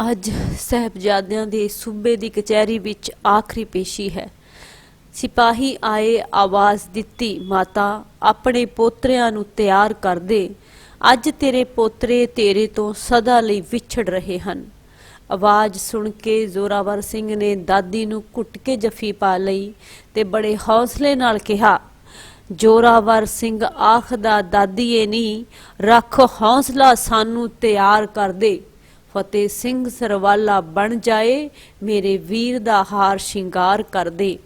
ਅੱਜ ਸਹਿਬਜ਼ਾਦਿਆਂ ਦੇ ਸੂਬੇ ਦੀ ਕਚਹਿਰੀ ਵਿੱਚ ਆਖਰੀ ਪੇਸ਼ੀ ਹੈ। ਸਿਪਾਹੀ ਆਏ ਆਵਾਜ਼ ਦਿੱਤੀ, ਮਾਤਾ, ਆਪਣੇ ਪੋਤਰਿਆਂ ਨੂੰ ਤਿਆਰ ਕਰ ਦੇ। ਅੱਜ ਤੇਰੇ ਪੋਤਰੇ ਤੇਰੇ ਤੋਂ ਸਦਾ ਲਈ ਵਿਛੜ ਰਹੇ ਹਨ। ਆਵਾਜ਼ ਸੁਣ ਕੇ ਜ਼ੋਰਾਵਰ ਸਿੰਘ ਨੇ ਦਾਦੀ ਨੂੰ ਘੁੱਟ ਕੇ ਜੱਫੀ ਪਾ ਲਈ ਤੇ ਬੜੇ ਹੌਸਲੇ ਨਾਲ ਕਿਹਾ, ਜੋਰਾਵਰ ਸਿੰਘ, ਆਖਦਾ ਦਾਦੀਏ ਨਹੀਂ, ਰੱਖ ਹੌਸਲਾ ਸਾਨੂੰ ਤਿਆਰ ਕਰ ਦੇ। ਫਤਿਹ ਸਿੰਘ ਸਰਵਾਲਾ ਬਣ ਜਾਏ, ਮੇਰੇ ਵੀਰ ਦਾ ਹਾਰ ਸ਼ਿੰਗਾਰ ਕਰ ਦੇ।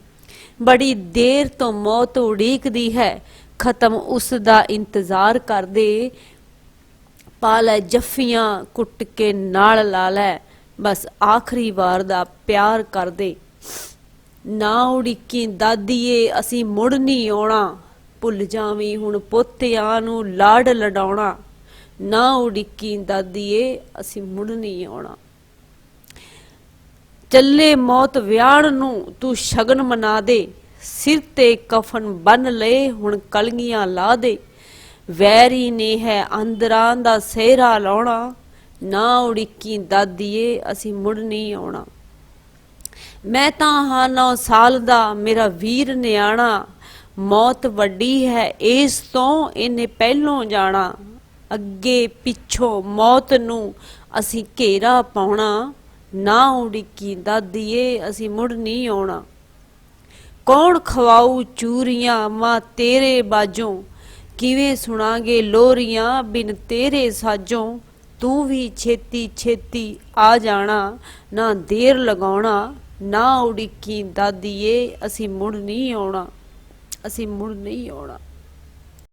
ਬੜੀ ਦੇਰ ਤੋਂ ਮੌਤ ਉਡੀਕਦੀ ਹੈ, ਖਤਮ ਉਸ ਦਾ ਇੰਤਜ਼ਾਰ ਕਰਦੇ ਪਾ ਲੈ ਜੱਫੀਆਂ, ਕੁੱਟ ਕੇ ਨਾਲ ਲਾ ਲੈ, ਬਸ ਆਖਰੀ ਵਾਰ ਦਾ ਪਿਆਰ ਕਰ ਦੇ। ਨਾ ਉਡੀਕੀ ਦਾਦੀਏ, ਅਸੀਂ ਮੁੜ ਨਹੀਂ ਆਉਣਾ, ਭੁੱਲ ਜਾਵੀਂ ਹੁਣ ਪੋਤਿਆਂ ਨੂੰ ਲਾੜ ਲਡਾਉਣਾ। ਨਾ ਉਡੀਕੀ ਦਾਦੀਏ ਅਸੀਂ ਮੁੜ ਨਹੀਂ ਆਉਣਾ। ਚੱਲੇ ਮੌਤ ਵਿਆਹਣ ਨੂੰ ਤੂੰ ਸ਼ਗਨ ਮਨਾ ਦੇ, ਸਿਰ ਤੇ ਕਫਨ ਬੰਨ ਲਏ ਹੁਣ ਕਲਗੀਆਂ ਲਾ ਦੇ। ਵੈਰੀ ਨੇ ਹੈ ਅੰਦਰਾਂ ਦਾ ਸਿਹਰਾ ਲਾਉਣਾ, ਨਾ ਉਡੀਕੀ ਦਾਦੀਏ ਅਸੀਂ ਮੁੜ ਨਹੀਂ ਆਉਣਾ। ਮੈਂ ਤਾਂ ਹਾਂ 9 ਸਾਲ ਦਾ, ਮੇਰਾ ਵੀਰ ਨਿਆਣਾ, ਮੌਤ ਵੱਡੀ ਹੈ, ਇਸ ਤੋਂ ਇਹਨੇ ਪਹਿਲੋਂ ਜਾਣਾ। ਅੱਗੇ ਪਿੱਛੋਂ ਮੌਤ ਨੂੰ ਅਸੀਂ ਘੇਰਾ ਪਾਉਣਾ, ਨਾ ਉਡੀਕੀ ਦਾਦੀਏ, ਅਸੀਂ ਮੁੜ ਨਹੀਂ ਆਉਣਾ। ਕੌਣ ਖਵਾਉ ਚੂਰੀਆਂ, ਮਾਂ ਤੇਰੇ ਬਾਜੋਂ ਕਿਵੇਂ ਸੁਣਾਂਗੇ ਲੋਰੀਆਂ, ਬਿਨ ਤੇਰੇ ਸਾਜੋਂ? ਤੂੰ ਵੀ ਛੇਤੀ ਛੇਤੀ ਆ ਜਾਣਾ, ਨਾ ਦੇਰ ਲਗਾਉਣਾ, ਨਾ ਉਡੀਕੀ ਦਾਦੀਏ, ਅਸੀਂ ਮੁੜ ਨਹੀਂ ਆਉਣਾ। ਅਸੀਂ ਮੁੜ ਨਹੀਂ ਆਉਣਾ।